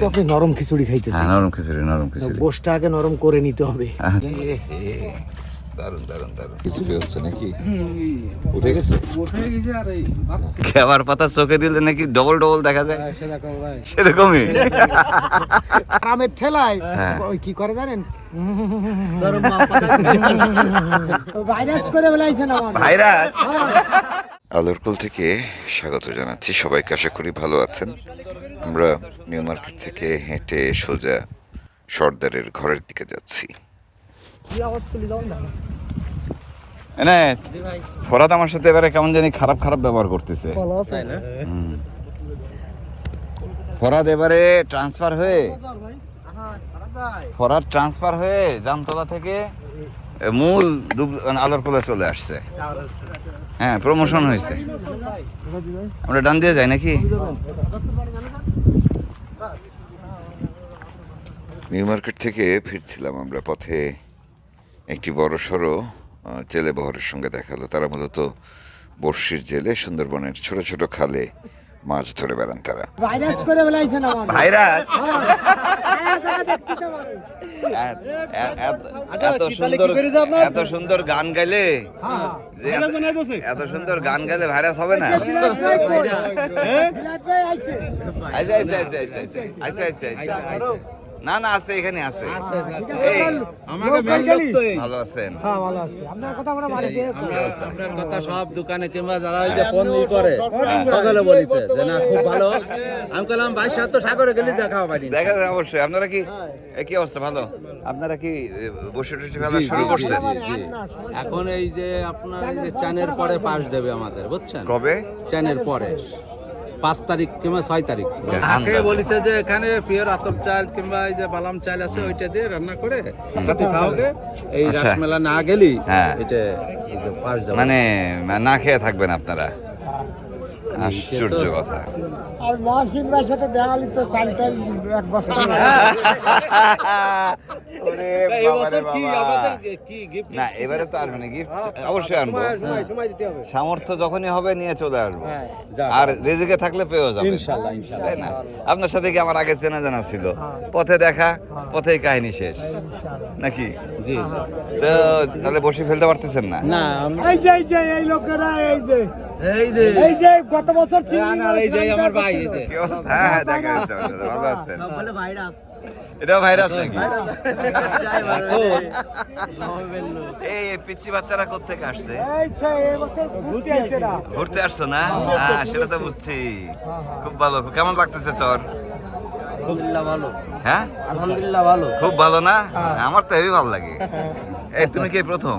তো আপনি নরম খিচুড়ি হ্যাঁ খাইতেছেন নরম খিচুড়ি নরম খিচুড়ি। গোষ্ঠটা আগে নরম করে নিতে হবে। দারুণ দারুণ দারুণ খিচুড়ি হচ্ছে নাকি? উঠে গেছে? খেবার পাতা চোখে দিলে নাকি ডবল ডবল দেখা যায়? সেরকমই। আরামের ঠেলায়? হ্যাঁ। ওই কি করে জানেন? ভাইরাস করে বেলাইছেন আমার আলোরকুল থেকে স্বাগত জানাচ্ছি। সবাইকে আশা করি ভালো আছেন। আমরা নিউ মার্কেট থেকে হেঁটে সোজা সর্দারের ঘরের দিকে যাচ্ছি। এনে ফরাদ আমার সাথে এবারে কেমন জানি খারাপ খারাপ ব্যবহার করতেছে। ফরাদ এবারে ট্রান্সফার হয়ে ফরাদ ট্রান্সফার হয়ে জামতলা থেকে মূল দুব- আলোরকুলে চলে আসছে। হ্যাঁ প্রমোশন হয়েছে। আমরা ডান দিয়ে যাই নাকি? নিউ মার্কেট থেকে ফিরছিলাম আমরা পথে। একটি বড় সড়ো জেলে বহরের সঙ্গে দেখাল। তারা মূলত বর্ষির জেলে সুন্দরবনের ছোট ছোট খালে মাছ ধরে বেড়ান তারা। ভাইরাস করে বেলাইছেন ভাইরাস? হ্যাঁ, এত সুন্দর এত সুন্দর গান গাইলে এত সুন্দর গান গাইলে ভাইরাস হবে না আচ্ছা আচ্ছা আচ্ছা আচ্ছা আচ্ছা আচ্ছা আচ্ছা না না আছে এখানে আছে। ভালো আছেন? হ্যাঁ ভালো আছি। আপনার কথা আপনার কথা সব দোকানে কিংবা যারা এই যে ফোন করে সকলে বলিছে যে না খুব ভালো। আমি বললাম ভাই সাথে সাগরে গেলে দেখা পারি দেখা যায় অবশ্যই। আপনারা কি এ, কি অবস্থা? ভালো? আপনারা কি বসে টসে ফেলা শুরু করছেন? এখন এই যে আপনার যে চ্যানের পরে পাস দেবে আমাদের বুঝছেন? কবে? চ্যানের পরে। পাঁচ তারিখ কিংবা ছয় তারিখ। আগে বলেছে যে এখানে পিওর আতপ চাল কিংবা এই যে বালাম চাল আছে ওইটা দিয়ে রান্না করে সাথে খাওয়াবে। এই আচ্ছা। রাসমেলা না গেলি হ্যাঁ। এটা মানে না খেয়ে থাকবেন আপনারা। আশ্চর্য কথা। আর মহাসিন ভাইয়ের সাথে দেখালি তো চালটাই এক বস্তা ওরে এই বাবা রে বছর কি আমাদের কি গিফট না এবারে তো আসবে না গিফট অবশ্যই আনব। সময় দিতে হবে। সামর্থ্য যখনই হবে নিয়ে চলে আসব। আর রেজিকে থাকলে পেয়েও যাবে। তাই না? আপনার সাথে কি আমার আগে চেনা জানা ছিল? পথে দেখা পথেই কাহিনী শেষ। নাকি? জি। তো তাহলে বসে ফেলতে পারতেছেন না? না এই যে এই যে এই লোকেরা এই যে। এই যে। এই যে গত বছর না, এই যে আমার ভাই এই যে। হ্যাঁ হ্যাঁ দেখা যাচ্ছে ভালো আছেন বলে ভাইরাস এটাও ভাইরাস নাকি? এই এই পিচ্ছি বাচ্চারা কোথেকে আসছে? ঘুরতে আসছে না। ঘুরতে আসছো না? হ্যাঁ সেটা তো বুঝছি। খুব ভালো। কেমন লাগতেছে চর? ভালো। হ্যাঁ? আলহামদুলিল্লাহ ভালো। খুব ভালো না? আমার তো হেবি ভালো লাগে। এই তুমি কি প্রথম?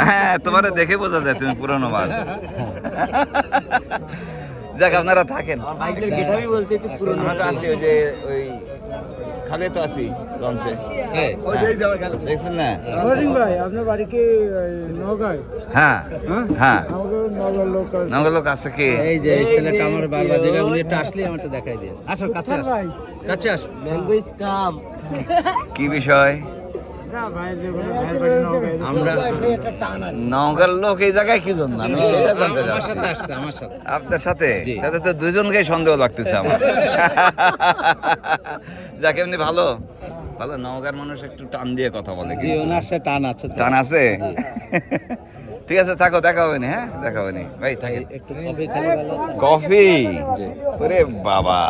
হ্যাঁ তোমার দেখে বোঝা যায় তুমি পুরনো মাল যাক আপনারা থাকেন। আমরা তো আছি ওই যে ওই খালে তো আছি লঞ্চে। হ্যাঁ দেখছেন না? ভাই আপনার বাড়ি কি নগাঁয়? হ্যাঁ হ্যাঁ? নগর লোক আছে। নগর লোক আছে কি? এই যে এই ছেলেটা আমার বারবার জায়গা উনি একটু আসলে আমারটা দেখাই দিয়ে। আসো কাছে আসো। কাছে আসো। ল্যাঙ্গুয়েজ কাম কি বিষয়? আমরা লোক এই জায়গায় কি জন্য? আমি সেটা জানতে চাচ্ছি। সাথে সাথে। আপনার সাথে? তাতে তো দুজনকেই সন্দেহ লাগতেছে আমার। যাকে এমনি ভালো। ভালো নওগাঁর মানুষ একটু টান দিয়ে কথা বলে জি ওনার টান আছে টান আছে? ঠিক আছে থাকো দেখা হবে না হ্যাঁ? দেখা হবে না। ভাই থাকে। কফি? ওরে বাবা।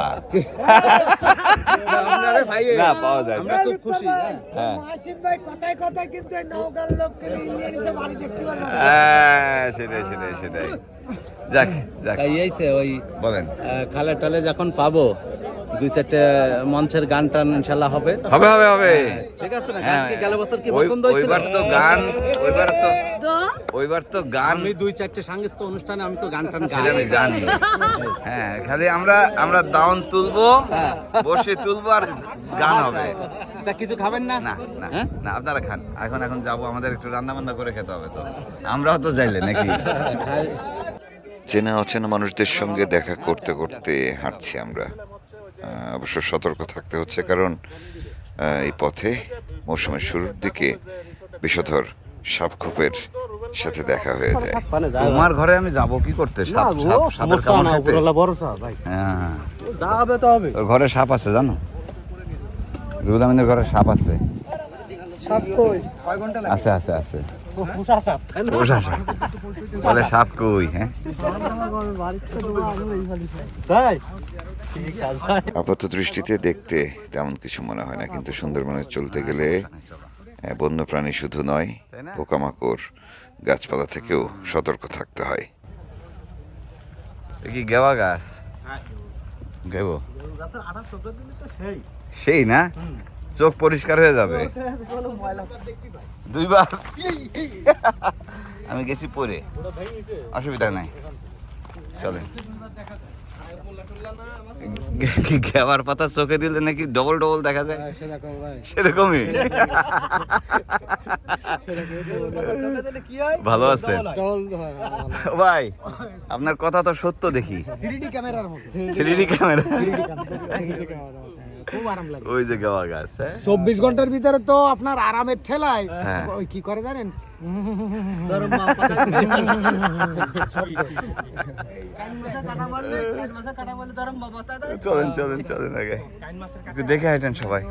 না পাওয়া যায়। আমরা না খুব খুশি হ্যাঁ। হ্যাঁ। ভাই কথায় কথায় কিন্তু নওগাঁর লোককে ইন্ডিয়ান হিসেবে বাড়ি দেখতে পারব হ্যাঁ সেটাই সেটাই সেটাই। যাক যাক। তাই এইছে ওই বলেন। খালে টালে যখন পাবো দুই চারটে মঞ্চের গান টান ইনশাল্লাহ হবে। হবে হবে হবে। ঠিক আছে না? গান হ্যাঁ কি গেল বছর কি পছন্দ হয়েছিল? ওইবার তো গান ওইবার তো ওইবার তো গান আমি দুই চারটে সাংস্কৃতিক অনুষ্ঠানে আমি তো গান টান গাই আমি জানি। হ্যাঁ খালি আমরা আমরা দাউন তুলবো বসে তুলবো আর গান হবে। তা কিছু খাবেন না? না না হ্যাঁ? না আপনারা খান। এখন এখন যাব আমাদের একটু রান্না বান্না করে খেতে হবে তো। আমরাও তো যাইলে নাকি? চেনা অচেনা মানুষদের সঙ্গে দেখা করতে করতে হাঁটছি আমরা। অবশ্য সতর্ক থাকতে হচ্ছে কারণ এই পথে মৌসুমের শুরুর দিকে বিষধর সাপখোপের সাথে দেখা হয়ে যায়। তোমার ঘরে আমি যাব কি করতে? সাপ সাপ সাপের কামড় খেতে? হ্যাঁ। যাবে তো হবে। ঘরে সাপ আছে জানো? রুহুল আমিনের ঘরে সাপ আছে। সব কই? কয় ঘণ্টা আছে আছে আছে। পুষা সাপ বলে সাপ কই হ্যাঁ তাই আপাত দৃষ্টিতে দেখতে তেমন কিছু মনে হয় না কিন্তু সুন্দরবনে চলতে গেলে আহ, বন্যপ্রাণী শুধু নয় পোকামাকড় গাছপালা থেকেও সতর্ক থাকতে হয়। কি গেওয়া গাছ? গেবো? সেই না? চোখ পরিষ্কার হয়ে যাবে। দুইবার। আমি গেছি পরে। অসুবিধা নাই। চলে কি গেওয়ার পাতা চোখে দিলে নাকি ডবল ডবল দেখা যায়? সেরকমই। ভালো আছে ভাই আপনার কথা তো সত্য দেখি। থ্রিডি ক্যামেরার মতো। Three D camera. খুব আরাম লাগে। ওই যে গাওয়া গাছ হ্যাঁ? চব্বিশ ঘণ্টার ভিতরে তো আপনার আরামের ঠেলায়। হ্যাঁ। ওই কি করে জানেন? চলেন চলেন চলেন আগে। একটু দেখে হাঁটেন সবাই।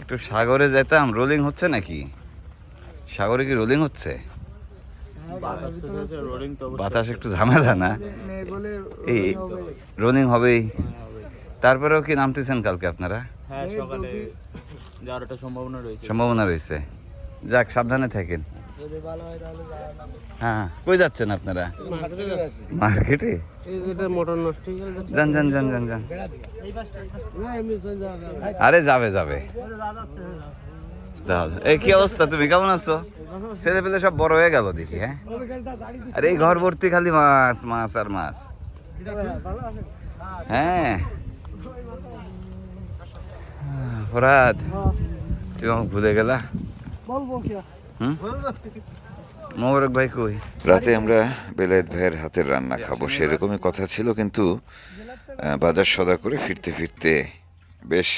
একটু সাগরে যেতাম রোলিং হচ্ছে নাকি? সাগরে কি রোলিং হচ্ছে? বাতাস একটু ঝামেলা না? এই রনিং হবেই। তারপরেও কি নামতেছেন কালকে আপনারা? হ্যাঁ সকালে যাওয়ার একটা সম্ভাবনা রয়েছে। যাক সাবধানে থাকেন। হ্যাঁ কই যাচ্ছেন আপনারা? মার্কেটে যান যান যান যান যান। আরে যাবে যাবে। এই কি অবস্থা? তুমি কেমন আছো? ছেলে পেলে সব বড় হয়ে গেল দেখি হ্যাঁ? আরে এই ঘর ভর্তি খালি মাছ মাছ আর মাছ। হ্যাঁ। ফরাদ, তুমি আমাকে ভুলে গেলা? মোবারক ভাই কই? রাতে আমরা বেলায়েত ভাইয়ের হাতের রান্না খাব। সেরকমই কথা ছিল, কিন্তু বাজার সদা করে ফিরতে ফিরতে বেশ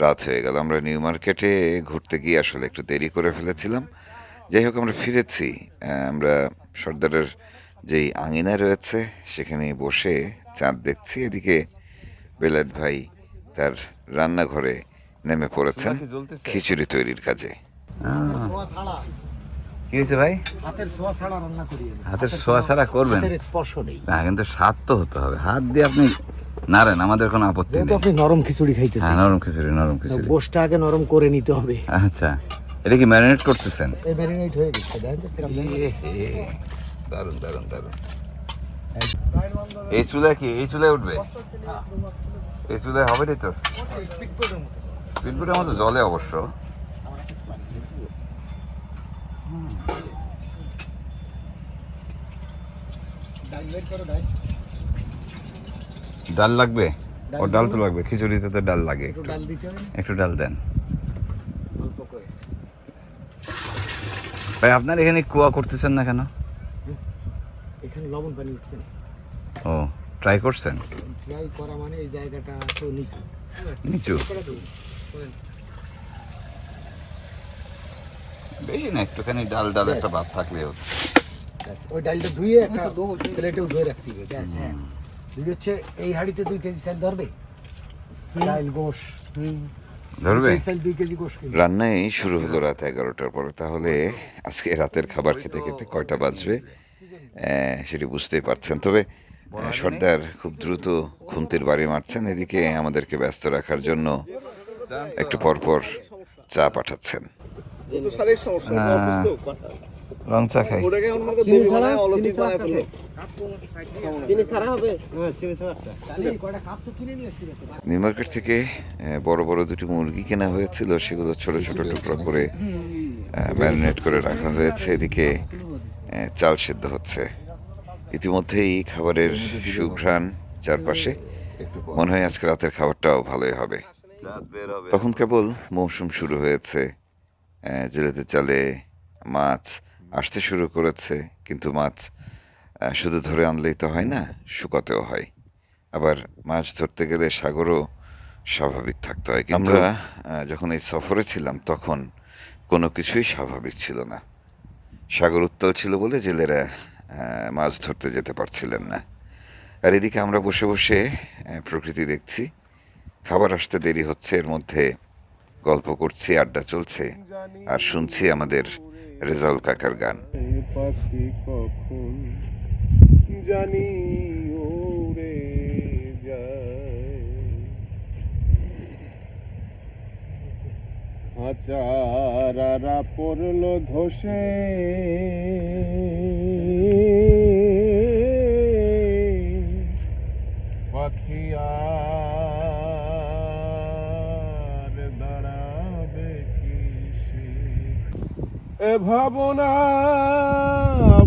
রাত হয়ে গেল। আমরা নিউ মার্কেটে ঘুরতে গিয়ে আসলে একটু দেরি করে ফেলেছিলাম। যাই হোক আমরা ফিরেছি। আহ, আমরা সর্দারের যেই আঙিনা রয়েছে সেখানে বসে চাঁদ দেখছি। এদিকে বেলায়েত ভাই তার রান্নাঘরে নেমে পড়েছেন? খিচুড়ি তৈরির কাজে। কি হয়েছে ভাই? হাতের সোয়া ছাড়া রান্না করি হাতের সোয়া সারা করবেন? হাতের স্পর্শ নেই। না কিন্তু স্বাদ তো হতে হবে। হাত দিয়ে আপনি নাড়েন আমাদের কোনো আপত্তি নেই। আপনি নরম খিচুড়ি খাইতেছেন। হ্যাঁ নরম খিচুড়ি নরম খিচুড়ি। গোষ্ঠটা আগে নরম করে নিতে হবে। আচ্ছা এটা কি ম্যারিনেট করতেছেন? এই ম্যারিনেট হয়ে গেছে তো। দারুণ দারুণ দারুণ এই চুলায় কি এই চুলায় উঠবে? এই চুলায় হবে রে তোর স্পিডবোটের মতো জলে অবশ্য। ডাল লাগবে? ও ডাল তো লাগবে? খিচুড়িতে তো ডাল লাগে। একটু একটু ডাল দিতে হবে। একটু ডাল দেন। অল্প করে। ভাই আপনার এখানে কুয়া করতেছেন না কেন? এখানে লবণ পানি উঠবে না। ও ট্রাই করছেন? ট্রাই করা মানে এই জায়গাটা তো নিচু। নিচু? বেশি না একটুখানি ডাল ডাল একটা ভাত থাকলেও। ব্যাস, ওই ডালটা ধুয়ে একটা প্লেটেও ধুয়ে রাখতে হবে। ব্যাস হ্যাঁ। দুই হচ্ছে এই হাঁড়িতে দুই কেজি চাল ধরবে? চাল গোশ। ধরবে? রান্নাই শুরু হলো রাত এগারোটার পরে। তাহলে আজকে রাতের খাবার খেতে খেতে কয়টা বাজবে? সেটি বুঝতেই পারছেন। তবে সর্দার খুব দ্রুত খুন্তির বাড়ি মারছেন। এদিকে আমাদেরকে ব্যস্ত রাখার জন্য একটু পরপর চা পাঠাচ্ছেন। রং চা খাই। চিনি ছাড়া চিনি ছাড়া চিনি ছাড়া হবে? হ্যাঁ চিনি ছাড়া কাপ তো কিনে নিয়ে নিউ মার্কেট থেকে বড় বড় দুটি মুরগি কেনা হয়েছিল সেগুলো ছোট ছোট টুকরো করে ম্যারিনেট করে রাখা হয়েছে। এদিকে চাল সিদ্ধ হচ্ছে। ইতিমধ্যেই খাবারের সুঘ্রাণ চারপাশে। মনে হয় আজকে রাতের খাবারটাও ভালোই হবে। তখন কেবল মৌসুম শুরু হয়েছে। জেলেদের চালে মাছ আসতে শুরু করেছে কিন্তু মাছ শুধু ধরে আনলেই তো হয় না শুকাতেও হয়। আবার মাছ ধরতে গেলে সাগরও স্বাভাবিক থাকতে হয়। কিন্তু আমরা যখন এই সফরে ছিলাম তখন কোনো কিছুই স্বাভাবিক ছিল না। সাগর উত্তাল ছিল বলে জেলেরা মাছ ধরতে যেতে পারছিলেন না। আর এদিকে আমরা বসে বসে প্রকৃতি দেখছি। খাবার আসতে দেরি হচ্ছে এর মধ্যে গল্প করছি আড্ডা চলছে। আর শুনছি আমাদের রেজাউল কাকার গান। পাখি জানি ওরে পড়ল ধসে। ভাবনা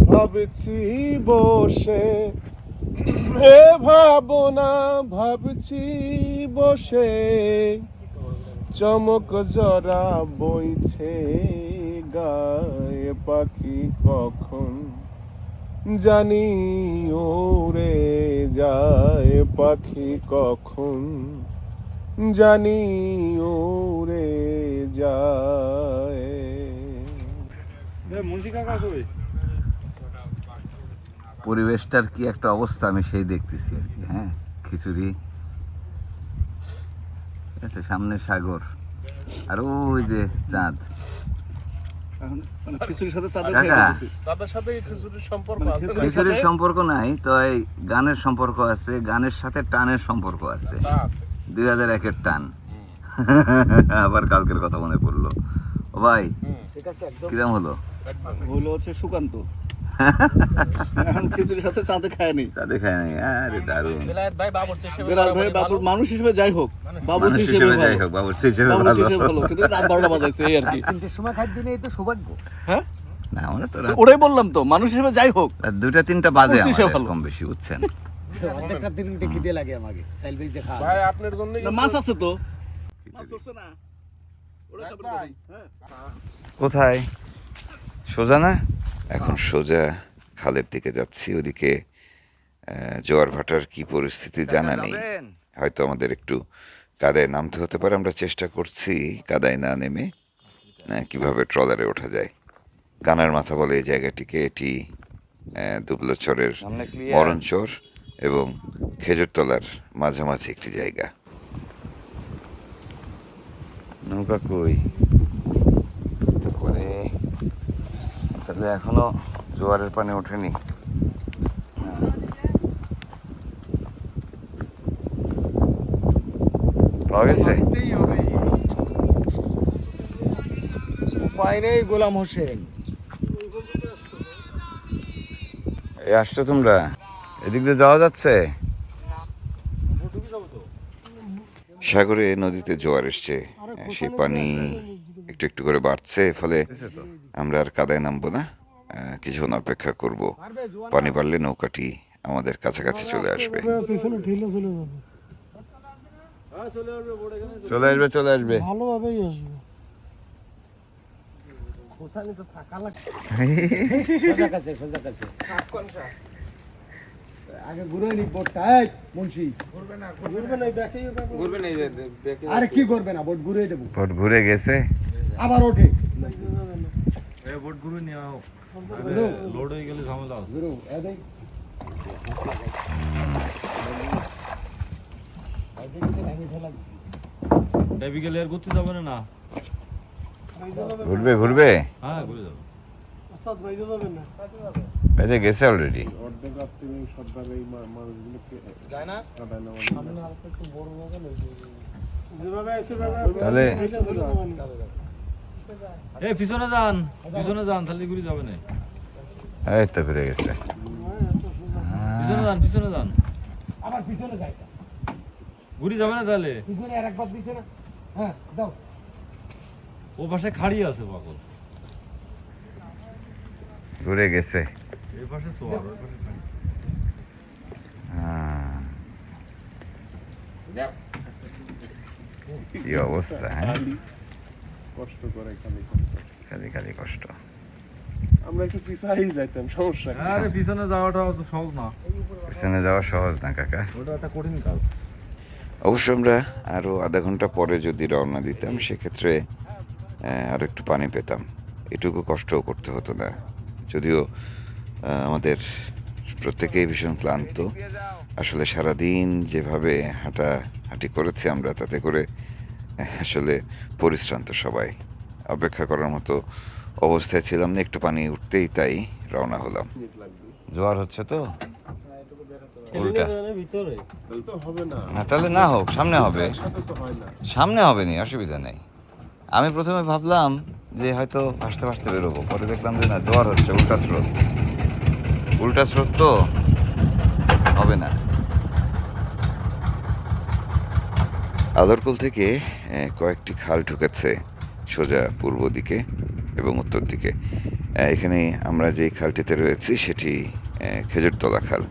ভাবছি বসে। এ ভাবনা ভাবছি বসে। চমক জরা বইছে গায়ে পাখি কখন জানি ওরে যায় পাখি কখন জানি ওরে যায় পরিবেশটার কি একটা অবস্থা আমি সেই দেখতেছি আর কি হ্যাঁ? খিচুড়ি আছে সামনে সাগর আর ওই যে চাঁদ। তাদের সাথে খিচুড়ির সম্পর্ক আছে খিচুড়ির সম্পর্ক নাই তো এই গানের সম্পর্ক আছে গানের সাথে টানের সম্পর্ক আছে। দুই হাজার একের টান। আবার কালকের কথা মনে পড়ল। ভাই ঠিক আছে কিরম হলো? হলো হচ্ছে সুকান্ত। খিচুড়ির সাথে চাঁদে খায়নি চাঁদে খায় নাই আরে দারুণ। ভাই বাবুর হিসেবে বেলাল ভাই বাবুর মানুষ হিসেবে যাই হোক বাবু হিসেবে হিসেবে যাই হোক বাবুর হিসেবে ভালো। কিন্তু রাত বারোটা বাজাইছে এই আর কি। তিনটের সময় খাই দিনে এই তো সৌভাগ্য। হ্যাঁ? না আমরা তো ওটাই বললাম তো মানুষ হিসেবে যাই হোক। দুটা তিনটা বাজে আমাদের। কম বেশি বুঝছেন। দিন খিদে লাগে আমাকে সাইল বেজে খাওয়া। ভাই আপনার জন্য মাছ আছে তো। মাছ ধরছে না। হ্যাঁ। কোথায়? সোজা না? এখন সোজা খালের দিকে যাচ্ছি ওদিকে জোয়ার ভাটার কি পরিস্থিতি জানা নেই। হয়তো আমাদের একটু কাদায় নামতে হতে পারে আমরা চেষ্টা করছি কাদায় না নেমে। কীভাবে ট্রলারে ওঠা যায়? কানার মাথা বলে এই জায়গাটিকে এটি দুবলোচরের? মরণচর এবং খেজুরতলার মাঝামাঝি একটি জায়গা। নৌকা কই করে তাহলে এখনও জোয়ারের পানি ওঠেনি। গেছে? উপায় নেই গোলাম হোসেন। এই আসছো তোমরা? এদিক দিয়ে যাওয়া যাচ্ছে? সাগরে নদীতে জোয়ার এসছে। সেই পানি একটু একটু করে বাড়ছে ফলে আমরা আর কাদায় নামবো না। কিছুক্ষণ অপেক্ষা করব। পানি বাড়লে নৌকাটি আমাদের কাছাকাছি চলে আসবে। চলে আসবে চলে আসবে। ভালোভাবেই আসবে। সোজা কাছে সোজা কাছে আগে ঘুরে নি বোটটা মুন্সি ঘুরবে না ঘুরবে না ব্যাকে ঘুরবে না এই যে দেখে আরে কি করবে না বোট ঘুরে দেবো। ভোট ঘুরে গেছে। আবার ওঠে। লোড হয়ে গেলে ঝামেলা আছে। ডেবি গেলে আর ঘুরতে যাবে না ঘুরবে ঘুরবে? হ্যাঁ ঘুরে যাবে। বাইরে যাবেন না? বেঁধে গেছে অলরেডি অর্ধেক রাত্রি সর্দার এই মানুষগুলোকে যায় না? কাটায় নেওয়া যেভাবে আছে তাহলে এই পিছনে যান পিছনে যান তাহলে ঘুরে যাবে না এই তো ঘুরে গেছে। পিছনে যান পিছনে যান। আবার পিছনে যাই। ঘুরে যাবে না তাহলে? পিছনে আর একবার দিছে না। হ্যাঁ দাও। ও পাশে খাড়ি আছে পাগল। ঘুরে গেছে। এই পাশে তো আর ওই পাশে খাড়ি। হ্যাঁ। কি অবস্থা হ্যাঁ? কষ্ট করে খালি খালি খালি কষ্ট। আমরা একটু পিছাই যাইতাম সমস্যা? আরে পিছনে যাওয়াটা অত সহজ না। পিছনে যাওয়া সহজ না কাকা। ওটা একটা কঠিন কাজ। অবশ্য আমরা আরও আধা ঘণ্টা পরে যদি রওনা দিতাম সেক্ষেত্রে আহ, আরও একটু পানি পেতাম। এটুকু কষ্টও করতে হতো না। যদিও আহ, আমাদের প্রত্যেকেই ভীষণ ক্লান্ত। আসলে সারাদিন যেভাবে হাঁটা হাঁটি করেছি আমরা তাতে করে আসলে পরিশ্রান্ত সবাই। অপেক্ষা করার মতো অবস্থায় ছিলাম না একটু পানি উঠতেই তাই রওনা হলাম। জোয়ার হচ্ছে তো? উল্টা। হবে না। না তাহলে না হোক সামনে হবে। সামনে হবে নি। অসুবিধা নেই। আমি প্রথমে ভাবলাম যে হয়তো ভাসতে ভাসতে বেরোবো পরে দেখলাম যে না জোয়ার হচ্ছে উল্টা স্রোত। উল্টা স্রোত তো হবে না। আদরকুল থেকে কয়েকটি খাল ঢুকেছে সোজা পূর্ব দিকে এবং উত্তর দিকে। এখানে আমরা যেই খালটিতে রয়েছি সেটি খেজুরতলা খাল।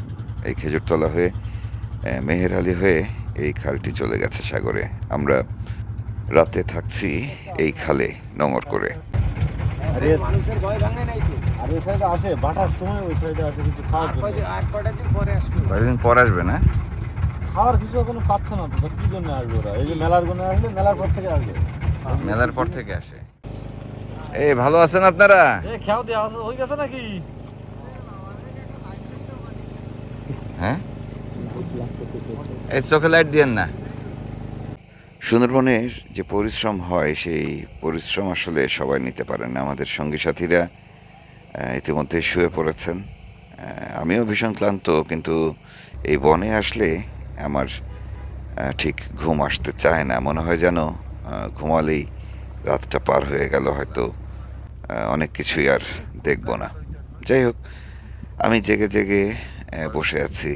এই খেজুরতলা হয়ে মেহের মেহেরহালি হয়ে এই খালটি চলে গেছে সাগরে। আমরা রাতে থাকছি এই খালে নোঙর করে। আর এই সাইডে আসে বাটার সময় ওই সাইডে আসে কিছু খাওয়ার জন্য কয়েকদিন পর আসবে না? খাওয়ার কিছু এখনও পাচ্ছে না তো কি জন্য আসবে ওরা? এই যে মেলার জন্য আসলে মেলার পর থেকে আসবে। মেলার পর থেকে আসে। এই ভালো আছেন আপনারা? এ খেয়াও দিয়ে আসে হয়ে গেছে নাকি? হ্যাঁ? এই চোখে লাইট দিয়েন না। সুন্দরবনের যে পরিশ্রম হয় সেই পরিশ্রম আসলে সবাই নিতে পারেন না। আমাদের সঙ্গী সাথীরা ইতিমধ্যে শুয়ে পড়েছেন। আমিও ভীষণ ক্লান্ত কিন্তু এই বনে আসলে আমার ঠিক ঘুম আসতে চায় না। মনে হয় যেন ঘুমালেই রাতটা পার হয়ে গেল, হয়তো অনেক কিছুই আর দেখব না। যাই হোক, আমি জেগে জেগে বসে আছি।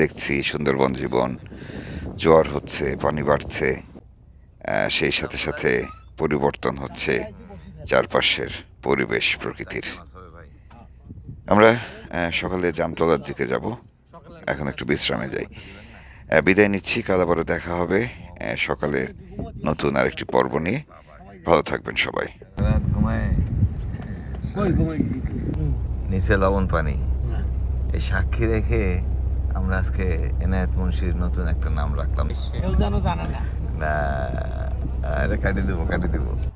দেখছি সুন্দরবন জীবন, জোয়ার হচ্ছে, পানি বাড়ছে সেই সাথে সাথে পরিবর্তন হচ্ছে চারপাশের পরিবেশ প্রকৃতির। আমরা সকালে জামতলার দিকে যাব। এখন একটু বিশ্রামে যাই। বিদায় নিচ্ছি কাল আবারও দেখা হবে। সকালের নতুন আরেকটি পর্ব নিয়ে। ভালো থাকবেন সবাই। নিচে লবণ পানি। এই সাক্ষী রেখে আমরা আজকে এনায়েত মুন্সির নতুন একটা নাম রাখলাম। কেউ যেন জানে না। না এটা কাটি দেবো কাটি দেবো।